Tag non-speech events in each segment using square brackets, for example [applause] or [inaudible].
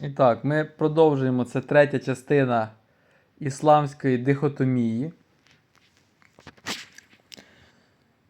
І так, ми продовжуємо. Це третя частина ісламської дихотомії.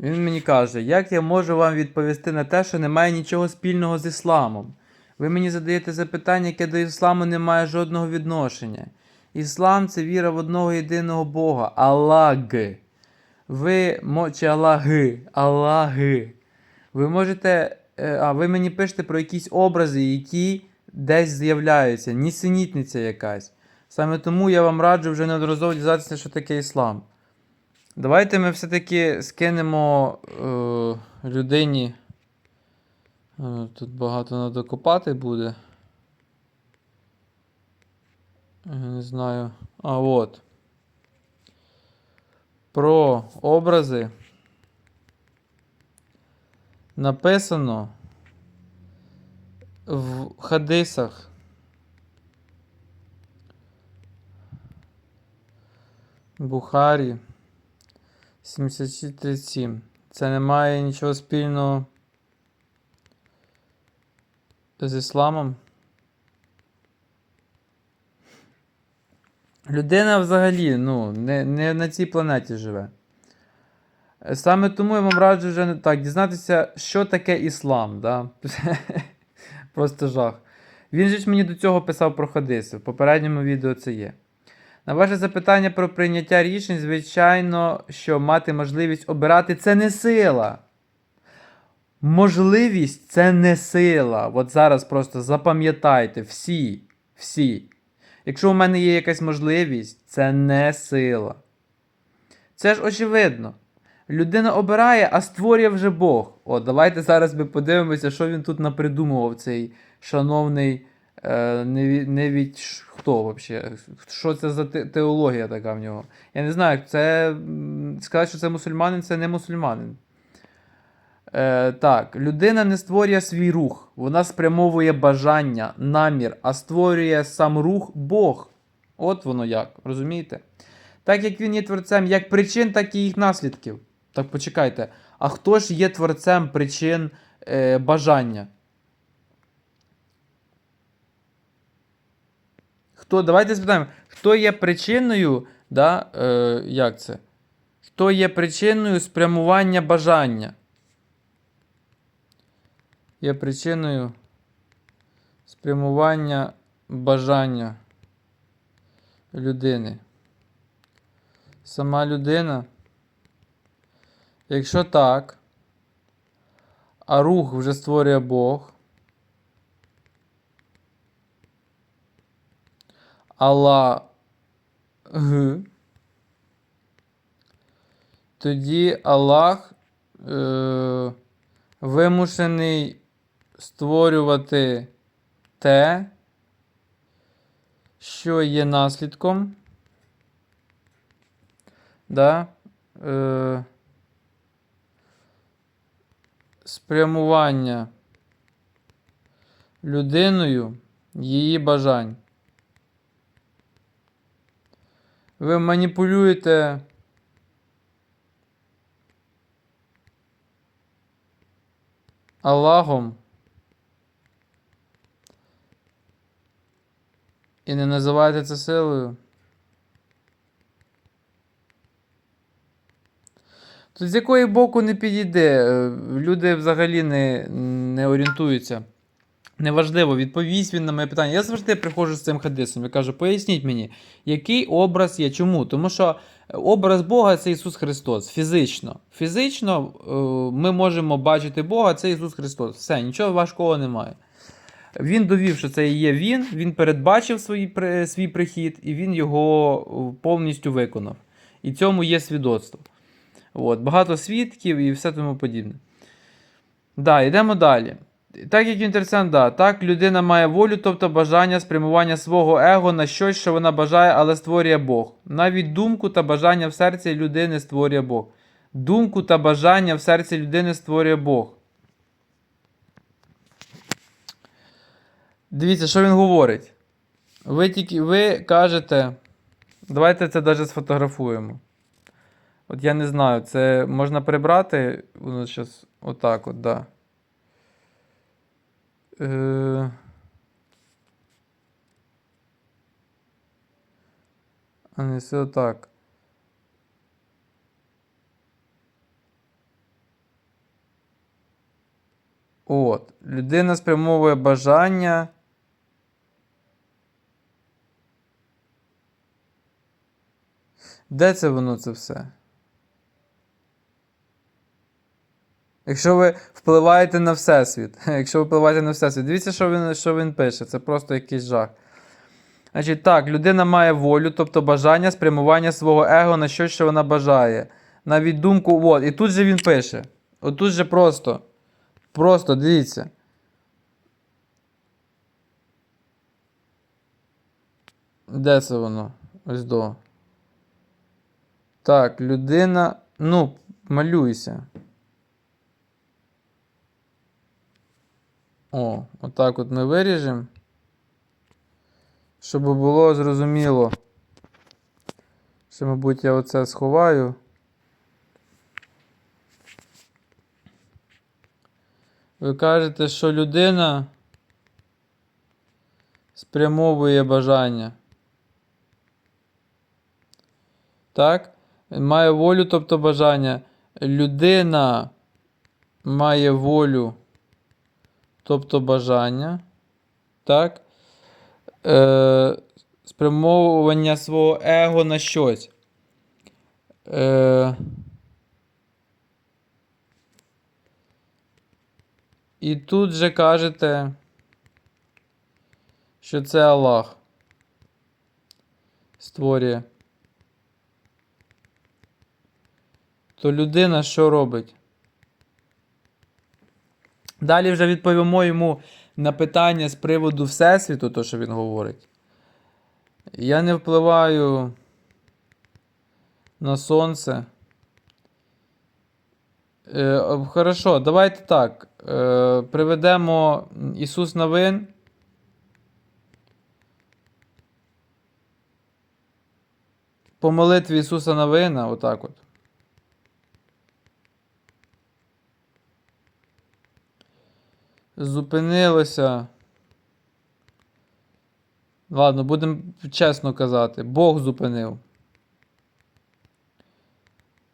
Він мені каже, як я можу вам відповісти на те, що немає нічого спільного з ісламом? Ви мені задаєте запитання, яке до ісламу не має жодного відношення. Іслам це віра в одного єдиного Бога, Аллах. Ви чи Аллаги, Аллаги. Ви можете. е, А ви мені пишете про якісь образи, які десь з'являються, нісенітниця якась. Саме тому я вам раджу вже неодноразово дізнатися, що таке іслам. Давайте ми все-таки скинемо е, людині. Е, тут багато треба копати буде. Я не знаю. А от. Про образи написано в хадисах. Бухарі 7637. Це не має нічого спільного з ісламом. Людина взагалі ну, не, не на цій планеті живе. Саме тому я вам раджу вже так дізнатися, що таке іслам. Да? [laughs] Просто жах. Він же ж мені до цього писав про хадиси. В попередньому відео це є. На ваше запитання про прийняття рішень, звичайно, що мати можливість обирати це не сила. Можливість це не сила. От зараз просто запам'ятайте всі, всі. Якщо у мене є якась можливість, це не сила. Це ж очевидно. Людина обирає, а створює вже Бог. О, давайте зараз ми подивимося, що він тут напридумував, цей шановний. Е, не, від, не хто взагалі? Що це за те- теологія така в нього? Я не знаю, це сказати, що це мусульманин, це не мусульманин. Е, так, людина не створює свій рух, вона спрямовує бажання, намір, а створює сам рух Бог. От воно як, розумієте? Так як він є творцем як причин, так і їх наслідків. Так почекайте, а хто ж є творцем причин е, бажання? Хто, давайте спитаємо, хто є причиною, да, е, як це? Хто є причиною спрямування бажання? Є причиною спрямування бажання людини. Сама людина. Якщо так, а рух вже створює Бог. Аллах. Тоді Аллах е, вимушений створювати те, що є наслідком. Да? Е, спрямування людиною її бажань. Ви маніпулюєте Аллахом і не називаєте це силою. З якої боку не підійде, е, люди взагалі не, не орієнтуються. Неважливо, відповість він на моє питання. Я завжди приходжу з цим хадисом і кажу, поясніть мені, який образ є. Чому? Тому що образ Бога це Ісус Христос. Фізично. Фізично е, ми можемо бачити Бога, це Ісус Христос. Все, нічого важкого немає. Він довів, що це є Він, він передбачив свій, свій прихід, і він його е, повністю виконав. І цьому є свідоцтво. От, багато свідків і все тому подібне. Да, йдемо далі. Так як інтересант, да, так людина має волю, тобто бажання спрямування свого его на щось, що вона бажає, але створює Бог. Навіть думку та бажання в серці людини створює Бог. Думку та бажання в серці людини створює Бог. Дивіться, що він говорить. Ви тільки ви кажете. Давайте це навіть сфотографуємо. От я не знаю, це можна прибрати. Воно зараз отак от, да. Е... А не все отак. От, людина спрямовує бажання. Де це воно це все? Якщо ви впливаєте на Всесвіт. [laughs] Якщо ви впливаєте на Всесвіт, дивіться, що він, що він пише. Це просто якийсь жах. Значить, так, людина має волю, тобто бажання спрямування свого его на щось, що вона бажає. Навіть думку, от, і тут же він пише. Отут же просто. Просто дивіться. Де це воно? Ось до. Так, людина. Ну, малюйся. О, отак от ми виріжемо. Щоб було зрозуміло. Ще, мабуть, я оце сховаю. Ви кажете, що людина спрямовує бажання. Так? Має волю, тобто бажання. Людина має волю, тобто бажання. Так? Е, спрямовування свого его на щось. Е, і тут же кажете, що це Аллах створює. То людина що робить? Далі вже відповімо йому на питання з приводу Всесвіту, то що він говорить. Я не впливаю на сонце. Е, хорошо, давайте так. Е, приведемо Ісус Новин. По молитві Ісуса Новина, отак от. Зупинилося. Ладно, будемо чесно казати. Бог зупинив.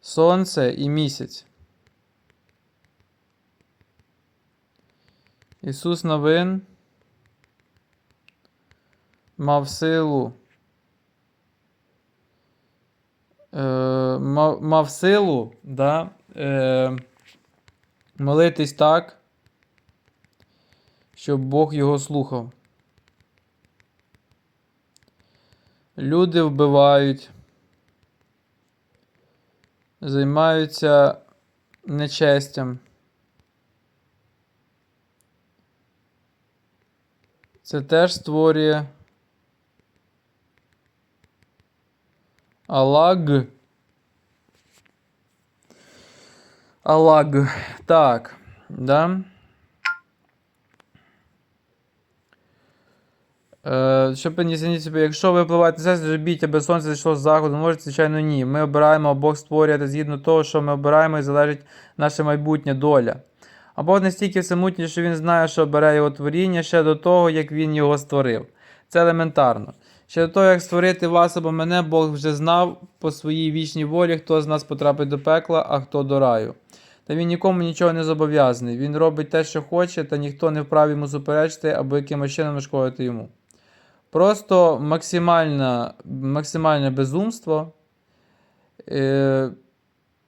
Сонце і місяць. Ісус Новин мав силу. Е, мав, мав силу, да, е, молитись так, щоб Бог його слухав. Люди вбивають, займаються нечестям. Це теж створює Алаг. Алаг. Так, да. Е, Щоб пояснити собі, якщо ви впливаєте на це, робіть, аби сонце зайшло з заходу, може, звичайно, ні. Ми обираємо, а Бог створює згідно того, що ми обираємо, і залежить наша майбутня доля. А Бог настільки всемутній, що він знає, що бере його творіння ще до того, як він його створив. Це елементарно. Ще до того, як створити вас або мене, Бог вже знав по своїй вічній волі, хто з нас потрапить до пекла, а хто до раю. Та він нікому нічого не зобов'язаний. Він робить те, що хоче, та ніхто не вправі йому суперечити або якимось чином нашкодити йому. Просто максимальне, максимальне безумство. Е,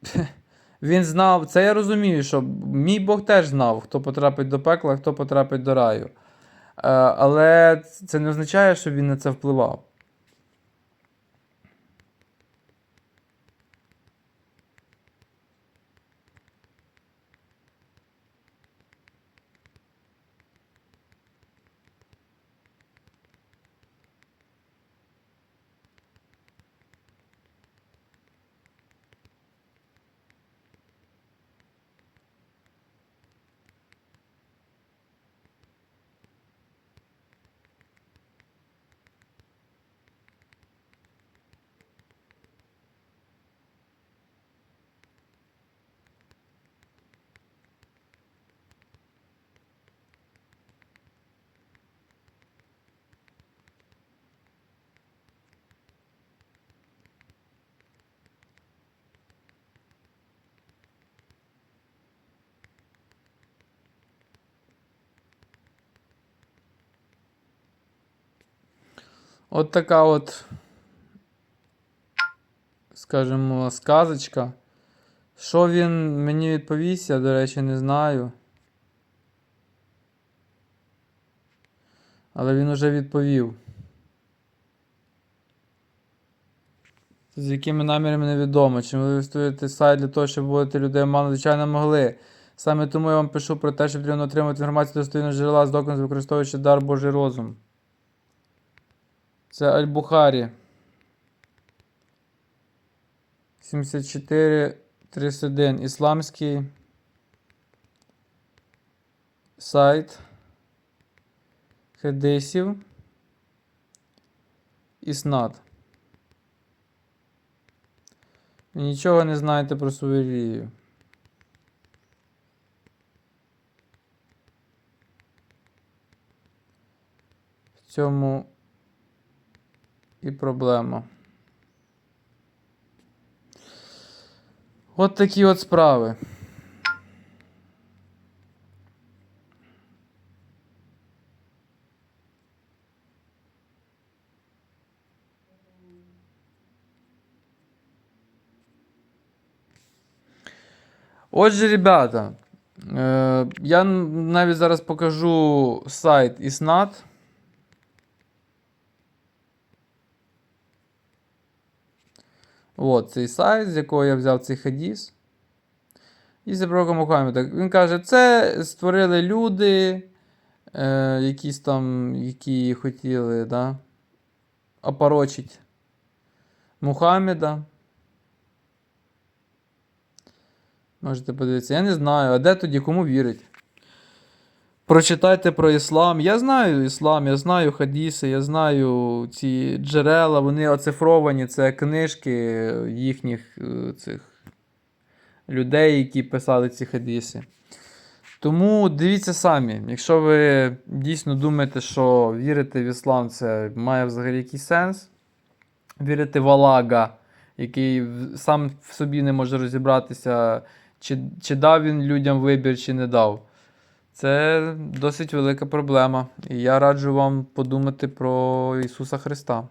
[laughs] Він знав, це я розумію, що мій Бог теж знав, хто потрапить до пекла, хто потрапить до раю. Е, але це не означає, що він на це впливав. От така от, скажімо, сказочка. Що він мені відповість, я, до речі, не знаю. Але він уже відповів. З якими намірами невідомо. Чи ви використовуєте сайт для того, щоб вводити людей мало? Звичайно, могли. Саме тому я вам пишу про те, що потрібно отримати інформацію до достовірного джерела з доказом, використовуючи дар Божий розум. Це Аль-Бухарі. 74 31. Ісламський сайт хедисів. Існат. Ви нічого не знаєте про релігію. В цьому і проблема. От такі от справи. Отже, ребята, е, я навіть зараз покажу сайт Існат. От цей сайт, з якого я взяв цей хадіс. І за пророком Мухаммеда. Він каже, це створили люди, е, якісь там, які хотіли, да, опорочить Мухаммеда. Можете подивитися. Я не знаю, а де тоді кому вірить? Прочитайте про іслам. Я знаю іслам, я знаю хадіси, я знаю ці джерела, вони оцифровані, це книжки їхніх е, цих людей, які писали ці хадіси. Тому дивіться самі, якщо ви дійсно думаєте, що вірити в іслам це має взагалі якийсь сенс, вірити в Аллага, який сам в собі не може розібратися, чи, чи дав він людям вибір, чи не дав. Це досить велика проблема. І я раджу вам подумати про Ісуса Христа.